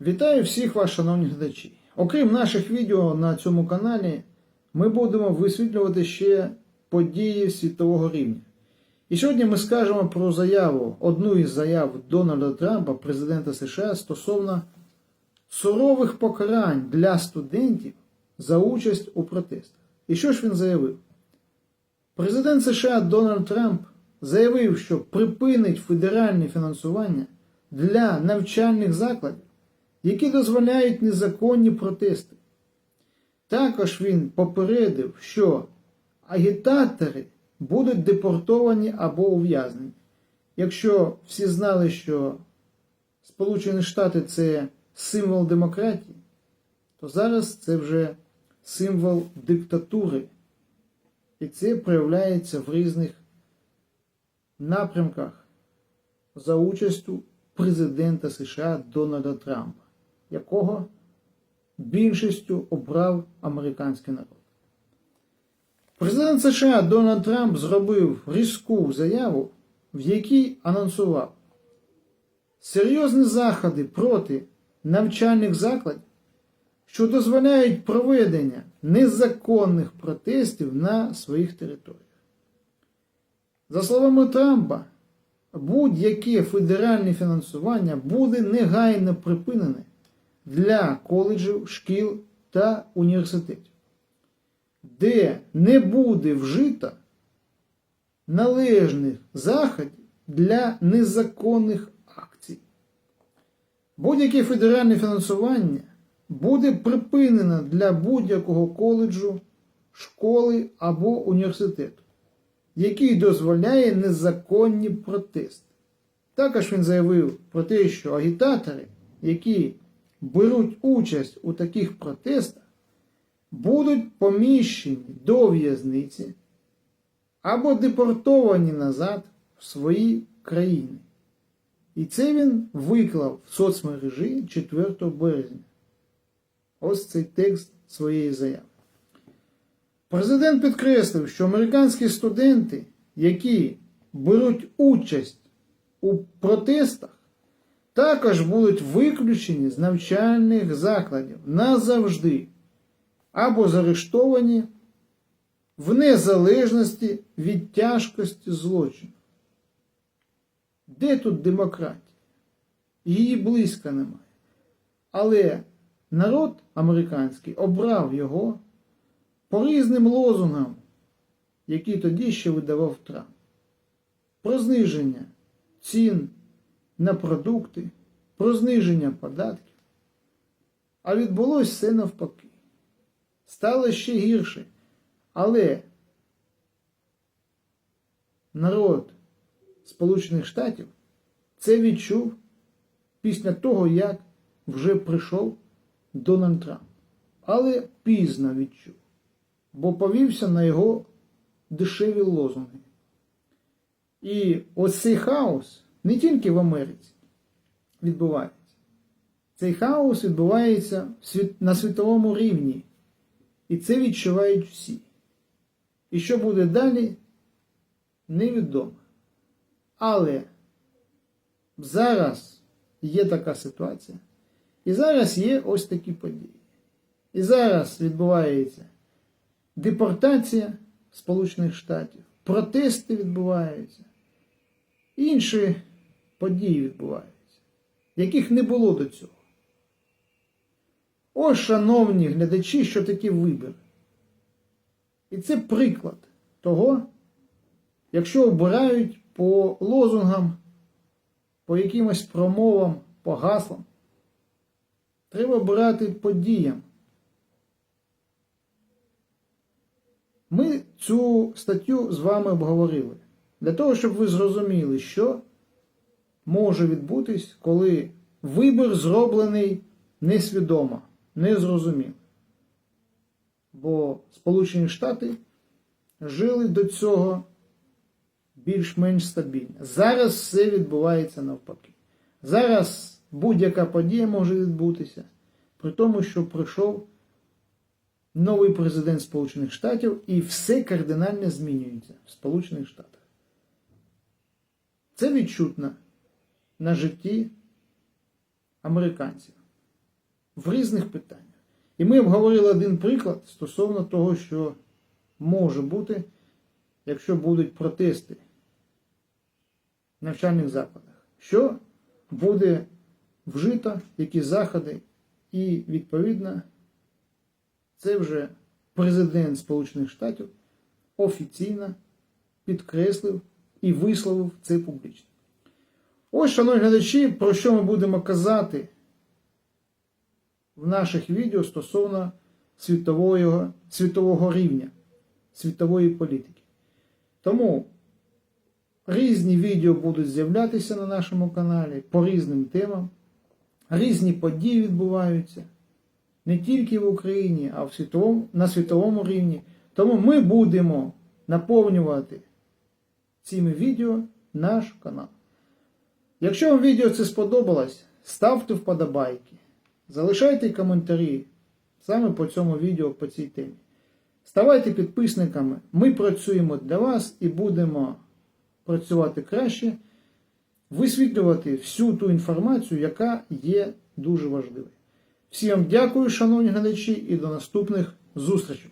Вітаю всіх вас, шановні глядачі. Окрім наших відео на цьому каналі, ми будемо висвітлювати ще події світового рівня. І сьогодні ми скажемо про заяву, одну із заяв Дональда Трампа, президента США, стосовно сурових покарань для студентів за участь у протестах. І що ж він заявив? Президент США Дональд Трамп заявив, що припинить федеральне фінансування для навчальних закладів, які дозволяють незаконні протести. Також він попередив, що агітатори будуть депортовані або ув'язнені. Якщо всі знали, що Сполучені Штати це символ демократії, то зараз це вже символ диктатури. І це проявляється в різних напрямках за участю президента США Дональда Трампа, якого більшістю обрав американський народ. Президент США Дональд Трамп зробив різку заяву, в якій анонсував серйозні заходи проти навчальних закладів, що дозволяють проведення незаконних протестів на своїх територіях. За словами Трампа, будь-яке федеральне фінансування буде негайно припинене для коледжів, шкіл та університетів, де не буде вжито належних заходів для незаконних акцій. Будь-яке федеральне фінансування буде припинено для будь-якого коледжу, школи або університету, який дозволяє незаконні протести. Також він заявив про те, що агітатори, які беруть участь у таких протестах, будуть поміщені до в'язниці або депортовані назад в свої країни. І це він виклав в соцмережі 4 березня. Ось цей текст своєї заяви. Президент підкреслив, що американські студенти, які беруть участь у протестах, також будуть виключені з навчальних закладів назавжди або заарештовані в незалежності від тяжкості злочину. Де тут демократія? Її близько немає. Але народ американський обрав його по різним лозунгам, які тоді ще видавав Трамп. Про зниження цін на продукти, про зниження податків. А відбулося все навпаки. Стало ще гірше. Але народ Сполучених Штатів це відчув після того, як вже прийшов Дональд Трамп. Але пізно відчув, бо повівся на його дешеві лозунги. І ось цей хаос не тільки в Америці відбувається. Цей хаос відбувається на світовому рівні. І це відчувають всі. І що буде далі, невідомо. Але зараз є така ситуація. І зараз є ось такі події. І зараз відбувається депортація Сполучених Штатів, протести відбуваються, інші події відбуваються, яких не було до цього. Ось, шановні глядачі, що таке вибір. І це приклад того, якщо обирають по лозунгам, по якимось промовам, по гаслам, треба обирати по діям. Ми цю статтю з вами обговорили для того, щоб ви зрозуміли, що може відбутись, коли вибір зроблений несвідомо, незрозуміло. Бо Сполучені Штати жили до цього більш-менш стабільно. Зараз все відбувається навпаки. Зараз будь-яка подія може відбутися, при тому, що прийшов новий президент Сполучених Штатів і все кардинально змінюється в Сполучених Штатах. Це відчутно на житті американців. в різних питаннях. І ми обговорили один приклад стосовно того, що може бути, якщо будуть протести в навчальних закладах. Що буде вжито, які заходи, і відповідно це вже президент Сполучених Штатів офіційно підкреслив і висловив це публічно. Ось, шановні глядачі, про що ми будемо казати в наших відео стосовно світового, світового рівня, світової політики. Тому різні відео будуть з'являтися на нашому каналі по різним темам. Різні події відбуваються не тільки в Україні, а в світовому, на світовому рівні. Тому ми будемо наповнювати цими відео наш канал. Якщо вам відео це сподобалось, ставте вподобайки, залишайте коментарі саме по цьому відео по цій темі. Ставайте підписниками, ми працюємо для вас і будемо працювати краще, висвітлювати всю ту інформацію, яка є дуже важливою. Всім дякую, шановні глядачі, і до наступних зустрічей!